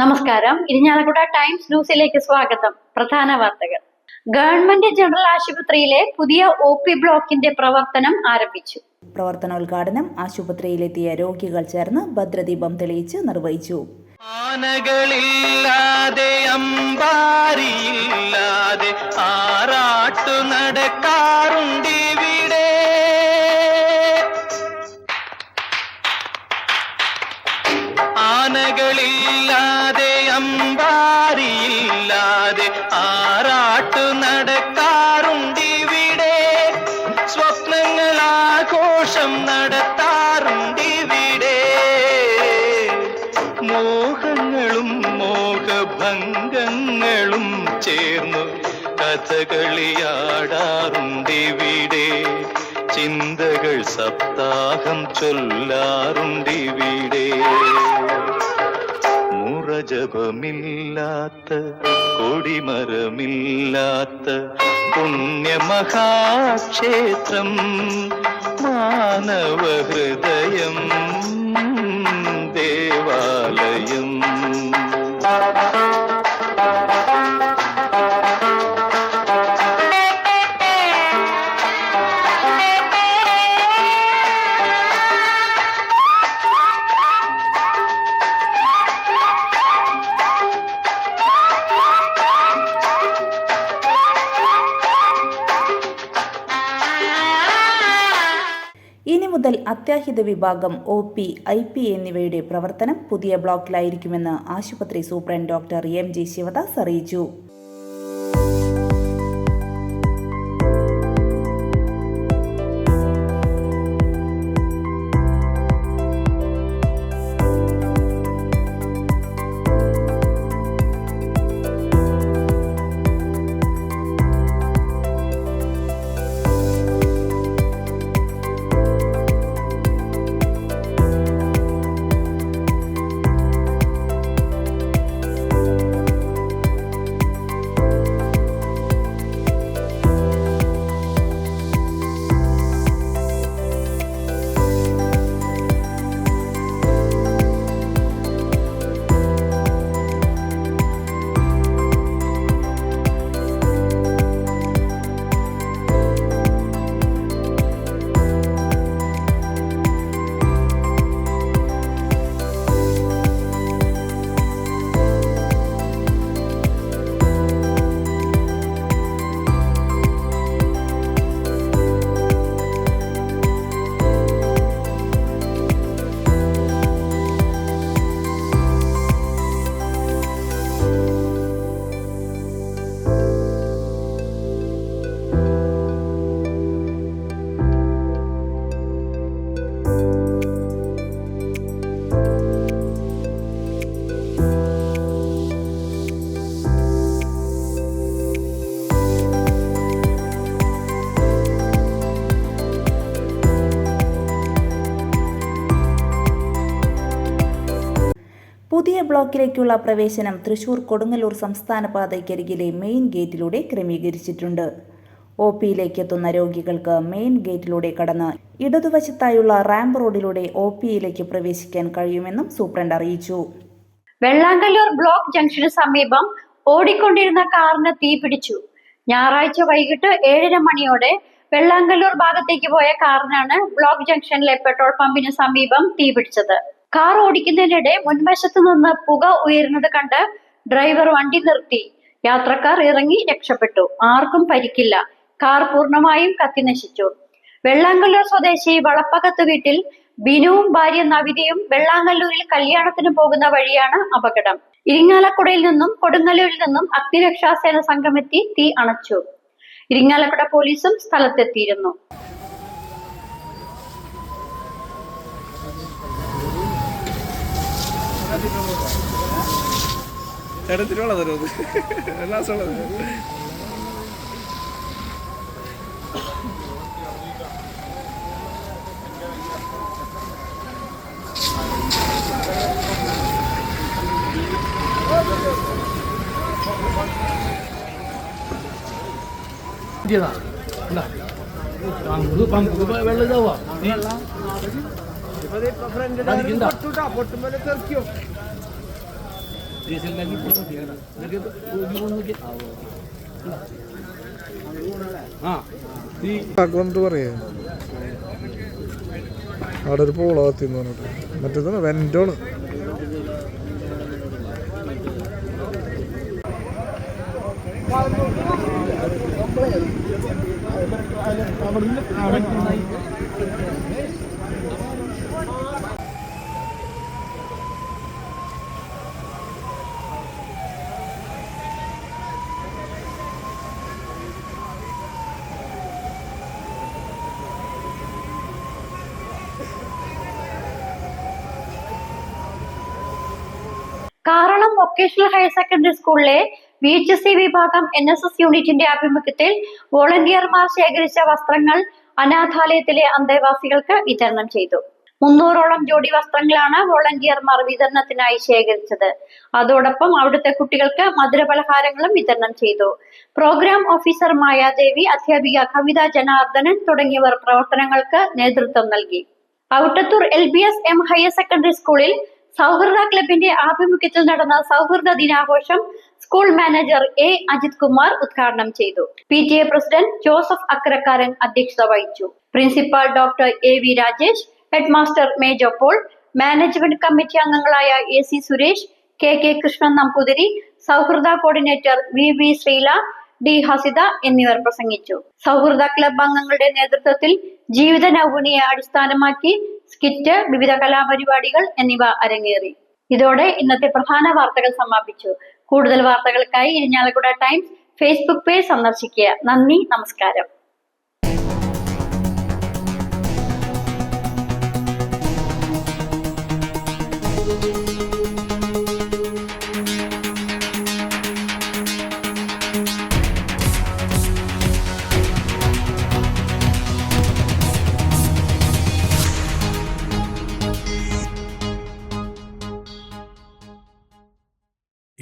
നമസ്കാരം. ഇരിഞ്ഞാലക്കുട ടൈംസ് ന്യൂസിലേക്ക് സ്വാഗതം. പ്രധാന വാർത്തകൾ. ഗവൺമെന്റ് ജനറൽ ആശുപത്രിയിലെ പുതിയ ഒ പി ബ്ലോക്കിന്റെ പ്രവർത്തനം ആരംഭിച്ചു. പ്രവർത്തനോദ്ഘാടനം ആശുപത്രിയിലെത്തിയ രോഗികൾ ചേർന്ന് ഭദ്രദീപം തെളിയിച്ച് നിർവഹിച്ചു. ആനകളില്ലാതെ അമ്പാരിയില്ലാതെ ആറാട്ടു നടക്കാറുണ്ടിവിടെ ആനകളില്ലാതെ അമ്പാരിയില്ലാതെ ആറാട്ടു നടക്കാറുണ്ടിവിടെ സ്വപ്നങ്ങളാഘോഷം നടത്താറുണ്ടിവിടെ മോഹങ്ങളും മോഹഭംഗങ്ങളും ചേർന്നു കഥകളിയാടാറുണ്ടിവിടെ ചിന്തകൾ സപ്താഹം ചൊല്ലാറുണ്ടിവിടെ മുറജപമില്ലാത്ത കൊടിമരമില്ലാത്ത പുണ്യമഹാക്ഷേത്രം മാനവ അത്യാഹിത വിഭാഗം ഒ പി ഐ പി എന്നിവയുടെ പ്രവർത്തനം പുതിയ ബ്ലോക്കിലായിരിക്കുമെന്ന് ആശുപത്രി superintendent doctor M G Sivadas അറിയിച്ചു. ബ്ലോക്കിലേക്കുള്ള പ്രവേശനം തൃശൂർ കൊടുങ്ങല്ലൂർ സംസ്ഥാന പാതയ്ക്കരികിലെ മെയിൻ ഗേറ്റിലൂടെ ക്രമീകരിച്ചിട്ടുണ്ട്. ഒ പിയിലേക്ക് എത്തുന്ന രോഗികൾക്ക് മെയിൻ ഗേറ്റിലൂടെ കടന്ന് ഇടതുവശത്തായുള്ള റാമ്പ് റോഡിലൂടെ ഒ പിയിലേക്ക് പ്രവേശിക്കാൻ കഴിയുമെന്നും സൂപ്രണ്ട് അറിയിച്ചു. വെള്ളാങ്കല്ലൂർ ബ്ലോക്ക് ജംഗ്ഷന് സമീപം ഓടിക്കൊണ്ടിരുന്ന കാറിന് തീ പിടിച്ചു. ഞായറാഴ്ച വൈകിട്ട് ഏഴര മണിയോടെ വെള്ളാങ്കല്ലൂർ ഭാഗത്തേക്ക് പോയ കാറിനാണ് ബ്ലോക്ക് ജംഗ്ഷനിലെ പെട്രോൾ പമ്പിന് സമീപം തീ പിടിച്ചത്. കാർ ഓടിക്കുന്നതിനിടെ മുൻവശത്ത് നിന്ന് പുക ഉയരുന്നത് കണ്ട് ഡ്രൈവർ വണ്ടി നിർത്തി. യാത്രക്കാർ ഇറങ്ങി രക്ഷപ്പെട്ടു. ആർക്കും പരിക്കില്ല. കാർ പൂർണമായും കത്തിനശിച്ചു വെള്ളാങ്കല്ലൂർ സ്വദേശി വളപ്പകത്ത് വീട്ടിൽ ബിനുവും ഭാര്യ നവിതയും വെള്ളാങ്കല്ലൂരിൽ കല്യാണത്തിന് പോകുന്ന വഴിയാണ് അപകടം. ഇരിങ്ങാലക്കുടയിൽ നിന്നും കൊടുങ്ങല്ലൂരിൽ നിന്നും അഗ്നിരക്ഷാസേന സംഘമെത്തി തീ അണച്ചു. ഇരിങ്ങാലക്കുട പോലീസും സ്ഥലത്തെത്തിയിരുന്നു. ചേട്ടത്തിനുള്ള പമ്പ് പമ്പ് വെള്ളം ഇതാവാ പൊട്ടുമ്പോ സ്റ്റേഷനിലേക്ക് വന്നിട്ട് പറയാ. അവിടെ ഒരു പോള കത്തിന്ന് പറഞ്ഞിട്ട്. മറ്റേതാണ് വെന്റോണ് കാറളം വൊക്കേഷണൽ ഹയർ സെക്കൻഡറി സ്കൂളിലെ വി എച്ച് എസ് സി വിഭാഗം എൻ എസ് എസ് യൂണിറ്റിന്റെ ആഭിമുഖ്യത്തിൽ വോളണ്ടിയർമാർ ശേഖരിച്ച വസ്ത്രങ്ങൾ അനാഥാലയത്തിലെ അന്തേവാസികൾക്ക് വിതരണം ചെയ്തു. മുന്നൂറോളം ജോഡി വസ്ത്രങ്ങളാണ് വോളണ്ടിയർമാർ വിതരണത്തിനായി ശേഖരിച്ചത്. അതോടൊപ്പം അവിടുത്തെ കുട്ടികൾക്ക് മധുരപലഹാരങ്ങളും വിതരണം ചെയ്തു. പ്രോഗ്രാം ഓഫീസർ മായാദേവി അധ്യാപിക കവിത ജനാർദ്ദനൻ തുടങ്ങിയവർ പ്രവർത്തനങ്ങൾക്ക് നേതൃത്വം നൽകി. Avittathur L B S M higher secondary സ്കൂളിൽ സൗഹൃദ ക്ലബിന്റെ ആഭിമുഖ്യത്തിൽ നടന്ന സൗഹൃദ ദിനാഘോഷം school manager A Ajith Kumar ഉദ്ഘാടനം ചെയ്തു. P T A president Joseph Akkarakkaran അധ്യക്ഷത വഹിച്ചു. Principal doctor A V Rajesh head master major Paul management committee അംഗങ്ങളായ A C Suresh K K Krishnan Namboothiri സൗഹൃദ coordinator V V Sreela D Hasitha എന്നിവർ പ്രസംഗിച്ചു. സൗഹൃദ club അംഗങ്ങളുടെ നേതൃത്വത്തിൽ ജീവിത നൗപുണിയെ അടിസ്ഥാനമാക്കി സ്കിറ്റ് വിവിധ കലാപരിപാടികൾ എന്നിവ അരങ്ങേറി. ഇതോടെ ഇന്നത്തെ പ്രധാന വാർത്തകൾ സമാപിച്ചു. കൂടുതൽ വാർത്തകൾക്കായി ഇരിഞ്ഞാലക്കുട ടൈംസ് ഫേസ്ബുക്ക് പേജ് സന്ദർശിക്കുക. നന്ദി നമസ്കാരം.